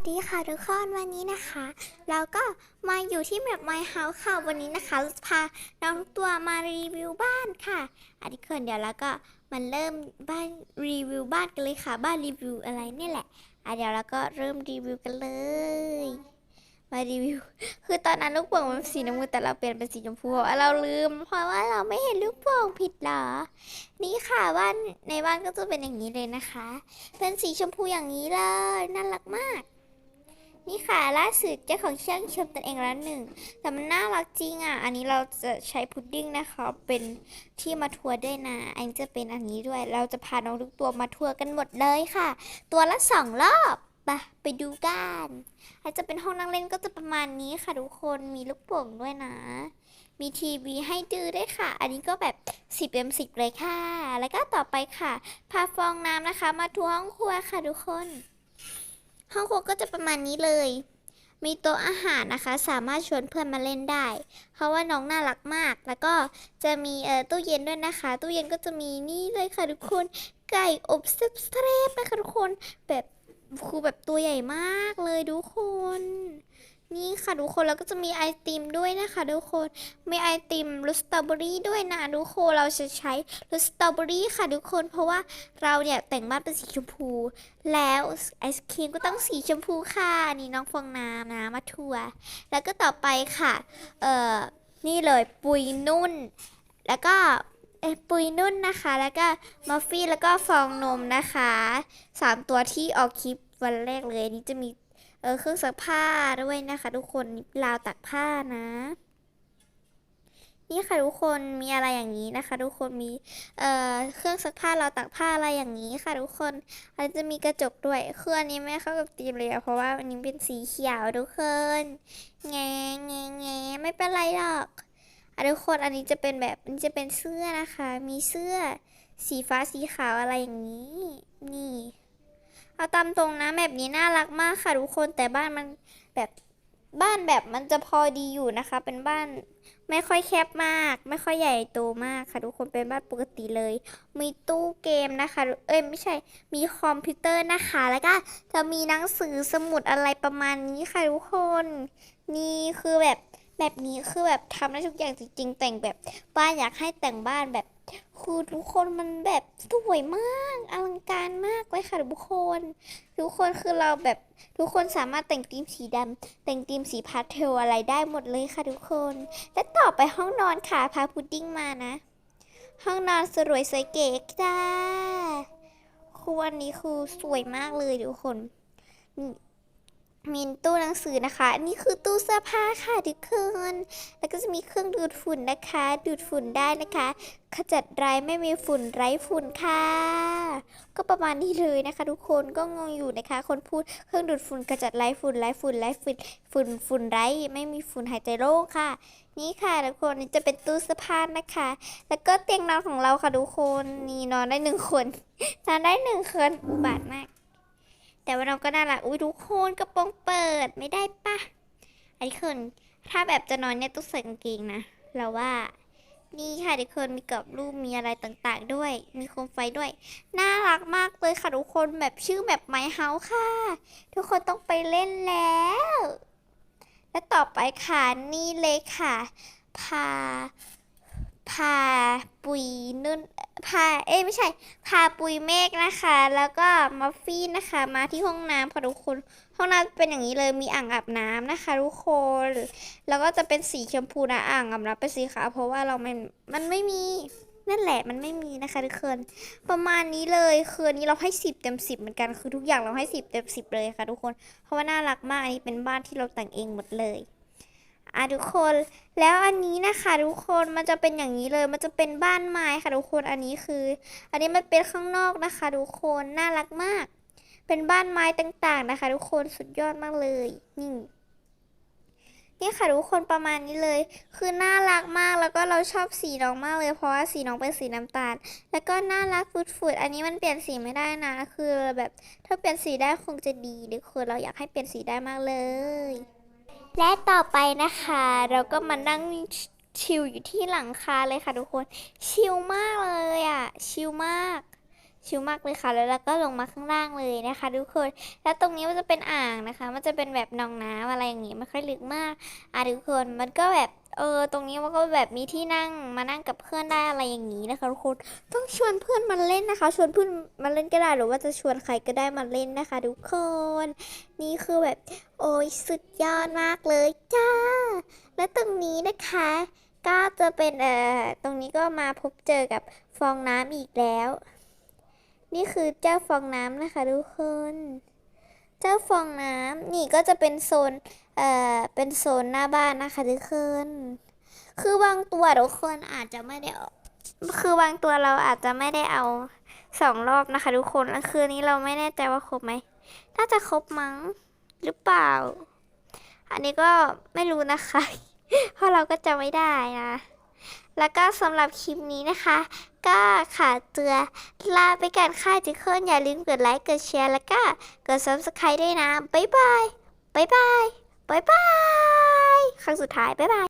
วัสดีค่ะทุกคนวันนี้นะคะเราก็มาอยู่ที่แบบ My House ค่ะวันนี้นะคะเราจะพาน้องทุกตัวมารีวิวบ้านค่ะ อันนี้คนเดี๋ยวเราก็มันเริ่มบ้านรีวิวบ้านกันเลยค่ะ บ้านรีวิวอะไรนี่แหละอะเดี๋ยวเราก็เริ่มรีวิวกันเลย มารีวิว คือตอนนั้นลูกโป่งมันสีน้ำเงินแต่เราเปลี่ยนเป็นสีชมพูเราลืม เพราะว่าเราไม่เห็นลูกโป่งผิดเหรอ นี่ค่ะบ้านในบ้านก็จะเป็นอย่างนี้เลยนะคะ เป็นสีชมพูอย่างนี้เลยน่ารักมาก นี่ค่ะล่าสุดเจ้าของช่างชมตนเองแล้วหนึ่ง แต่มันน่ารักจริงอะ อันนี้เราจะใช้พุดดิ้งนะคะ เป็นที่มาทัวร์ด้วยนะ อันนี้จะเป็นอันนี้ด้วย เราจะพาน้องทุกตัวมาทัวร์กันหมดเลยค่ะ ตัวละสองรอบไปไปดูกันอาจจะเป็นห้องนั่งเล่นก็จะประมาณนี้ค่ะทุกคนมีลูกโป่งด้วยนะ มีทีวีให้ดูด้วยค่ะ อันนี้ก็แบบ10เต็ม10เลยค่ะ แล้วก็ต่อไปค่ะ พาฟองน้ำนะคะ มาทัวร์ห้องครัวค่ะทุกคน ห้องครัวก็จะประมาณนี้เลย มีโต๊ะอาหารนะคะ สามารถชวนเพื่อนมาเล่นได้ เพราะว่าน้องน่ารักมาก แล้วก็จะมีเอ่อตู้เย็นด้วยนะคะ ตู้เย็นก็จะมีนี่เลยค่ะทุกคน ไก่อบเซฟเตรปนะคะทุกคน แบบคือแบบตัวใหญ่มากเลยทุกคน นี่ค่ะทุกคนแล้วก็จะมีไอติมด้วยนะคะทุกคนมีไอติมรสสตรอเบอรี่ด้วยนะทุกคนเราจะใช้รสสตรอเบอรี่ค่ะทุกคนเพราะว่าเราเนี่ยแต่งบ้านเป็นสีชมพู แล้วไอศครีมก็ต้องสีชมพูค่ะนี่น้องฟองน้ำนะมาทัวร์แล้วก็ต่อไปค่ะเอ่อนี่เลยปุยนุ่น แล้วก็เอ้ยปุยนุ่นนะคะ แล้วก็มัฟฟี่แล้วก็ฟองนมนะคะสามตัวที่ออกคลิปวันแรกเลยนนี้จะมี เออเครื่องซักผ้าด้วยนะคะ ทุกคนราวตักผ้านะ นี่ค่ะทุกคนมีอะไรอย่างนี้นะคะ ทุกคนมีเอ่อเครื่องซักผ้าราวตักผ้าอะไรอย่างนี้ค่ะ ทุกคนอันจะมีกระจกด้วยเครื่องนี้ไม่เข้ากับธีมเลยอะเพราะว่าอันนี้เป็นสีเขียวทุกคนแงแงแงไม่เป็นไรหรอกอะทุกคนอันนี้จะเป็นแบบอันนี้จะเป็นเสื้อนะคะ มีเสื้อสีฟ้าสีขาวอะไรอย่างนี้ นี่ เอาตามตรงนะแบบนี้น่ารักมากค่ะทุกคนแต่บ้านมันแบบบ้านแบบมันจะพอดีอยู่นะคะ เป็นบ้านไม่ค่อยแคบมาก ไม่ค่อยใหญ่โตมากค่ะทุกคนเป็นบ้านปกติเลย มีตู้เกมนะคะ เอ้ยไม่ใช่มีคอมพิวเตอร์นะคะ แล้วก็จะมีหนังสือสมุดอะไรประมาณนี้ค่ะทุกคนนี่คือแบบแบบนี้คือแบบทำได้ทุกอย่างจริงๆ แต่งแบบบ้านอยากให้แต่งบ้านแบบ คือทุกคนมันแบบสวยมากอลังการมากเลยค่ะทุกคน ทุกคนคือเราแบบทุกคนสามารถแต่งธีมสีดำแต่งธีมสีพาสเทลอะไรได้หมดเลยค่ะทุกคน และต่อไปห้องนอนค่ะพาพุดดิ้งมานะ ห้องนอนสวยสวยเก๋จ้าคือวันนี้คือสวยมากเลยทุกคน มีตู้หนังสือนะคะ นี่คือตู้เสื้อผ้าค่ะทุกคน แล้วก็จะมีเครื่องดูดฝุ่นนะคะ ดูดฝุ่นได้นะคะ ขจัดไรไม่มีฝุ่นไร้ฝุ่นค่ะ ก็ประมาณนี้เลยนะคะ ทุกคน ก็งงอยู่นะคะ คนพูดเครื่องดูดฝุ่นขจัดไรฝุ่นไร้ฝุ่นไร้ฝุ่นฝุ่นฝุ่นไร้ไม่มีฝุ่นหายใจโรคค่ะ นี่ค่ะทุกคนนี่จะเป็นตู้เสื้อผ้านะคะ แล้วก็เตียงนอนของเราค่ะทุกคน นี่นอนได้หนึ่งคน นอนได้หนึ่งคนอุบาทมาก แต่ว่าเราก็น่ารักอุ้ยทุกคนกระโปรงเปิดไม่ได้ปะไอ้คนถ้าแบบจะนอนเนี่ยต้องใส่กางเกงนะเราว่านี่ค่ะทุกคนมีกรอบรูปมีอะไรต่างๆ ด้วย มีโคมไฟด้วย น่ารักมากเลยค่ะทุกคนแบบชื่อแบบไมเฮาค่ะ ทุกคนต้องไปเล่นแล้ว และต่อไปค่ะนี่เลยค่ะ พา พาปุยนุ่นพาเอ้ยไม่ใช่ พาปุยเมฆนะคะ แล้วก็มัฟฟี่นะคะ มาที่ห้องน้ำค่ะทุกคน ห้องน้ำเป็นอย่างนี้เลยมีอ่างอาบน้ำนะคะ ทุกคนแล้วก็จะเป็นสีชมพูนะอ่างอาบน้ำเป็นสีขาวเพราะว่าเรามันมันไม่มีนั่นแหละมันไม่มีนะคะทุกคนประมาณนี้เลยคืนนี้เราให้สิบเต็มสิบเหมือนกันคือทุกอย่างเราให้สิบเต็มสิบเลยค่ะทุกคน เพราะว่าน่ารักมากอันนี้เป็นบ้านที่เราแต่งเองหมดเลย อะทุกคนแล้วอันนี้นะคะทุกคนมันจะเป็นอย่างนี้เลย มันจะเป็นบ้านไม้ค่ะทุกคนอันนี้คือ อันนี้มันเป็นข้างนอกนะคะ ทุกคนน่ารักมาก เป็นบ้านไม้ต่างๆนะคะ ทุกคนสุดยอดมากเลยนี่นี่ค่ะทุกคนประมาณนี้เลย คือน่ารักมากแล้วก็เราชอบสีน้องมากเลย เพราะว่าสีน้องเป็นสีน้ำตาล แล้วก็น่ารักฟุดๆอันนี้มันเปลี่ยนสีไม่ได้นะ คือแบบถ้าเปลี่ยนสีได้คงจะดีทุกคนเราอยากให้เปลี่ยนสีได้มากเลย และต่อไปนะคะ เราก็มานั่งชิลอยู่ที่หลังคาเลยค่ะทุกคน ชิลมากเลยอะ ชิลมาก ชิลมากเลยค่ะ แล้วเราก็ลงมาข้างล่างเลยนะคะ ทุกคน แล้วตรงนี้มันจะเป็นอ่างนะคะ มันจะเป็นแบบหนองน้ำอะไรอย่างงี้ไม่ค่อยลึกมากอะทุกคนมันก็แบบเออตรงนี้มันก็แบบมีที่นั่งมานั่งกับเพื่อนได้อะไรอย่างนี้นะคะทุกคนต้องชวนเพื่อนมาเล่นนะคะ ชวนเพื่อนมาเล่นก็ได้หรือว่าจะชวนใครก็ได้มาเล่นนะคะ ทุกคน นี่คือแบบ โอ้ยสุดยอดมากเลยจ้า และตรงนี้นะคะ ก็จะเป็นเอ่อตรงนี้ก็มาพบเจอกับฟองน้ำอีกแล้ว นี่คือเจ้าฟองน้ำนะคะทุกคน เจ้าฟองน้ำนี่ก็จะเป็นโซน เอ่อ เป็นโซนหน้าบ้านนะคะทุกคน คือบางตัวทุกคนอาจจะไม่ได้เอาคือบางตัวเราอาจจะไม่ได้เอาสองรอบนะคะทุกคนแล้วคืนนี้เราไม่แน่ใจว่าครบไหม น่าจะครบมั้งหรือเปล่า อันนี้ก็ไม่รู้นะคะ เพราะเราก็จะไม่ได้นะ แล้วก็สำหรับคลิปนี้นะคะ ก็ขาเตือลาไปกันค่ะทุกคนอย่าลืมกดไลค์กดแชร์แล้วก็กด subscribe ด้วยนะ บ๊ายบาย บ๊ายบาย บ๊ายบาย ครั้งสุดท้าย บ๊ายบาย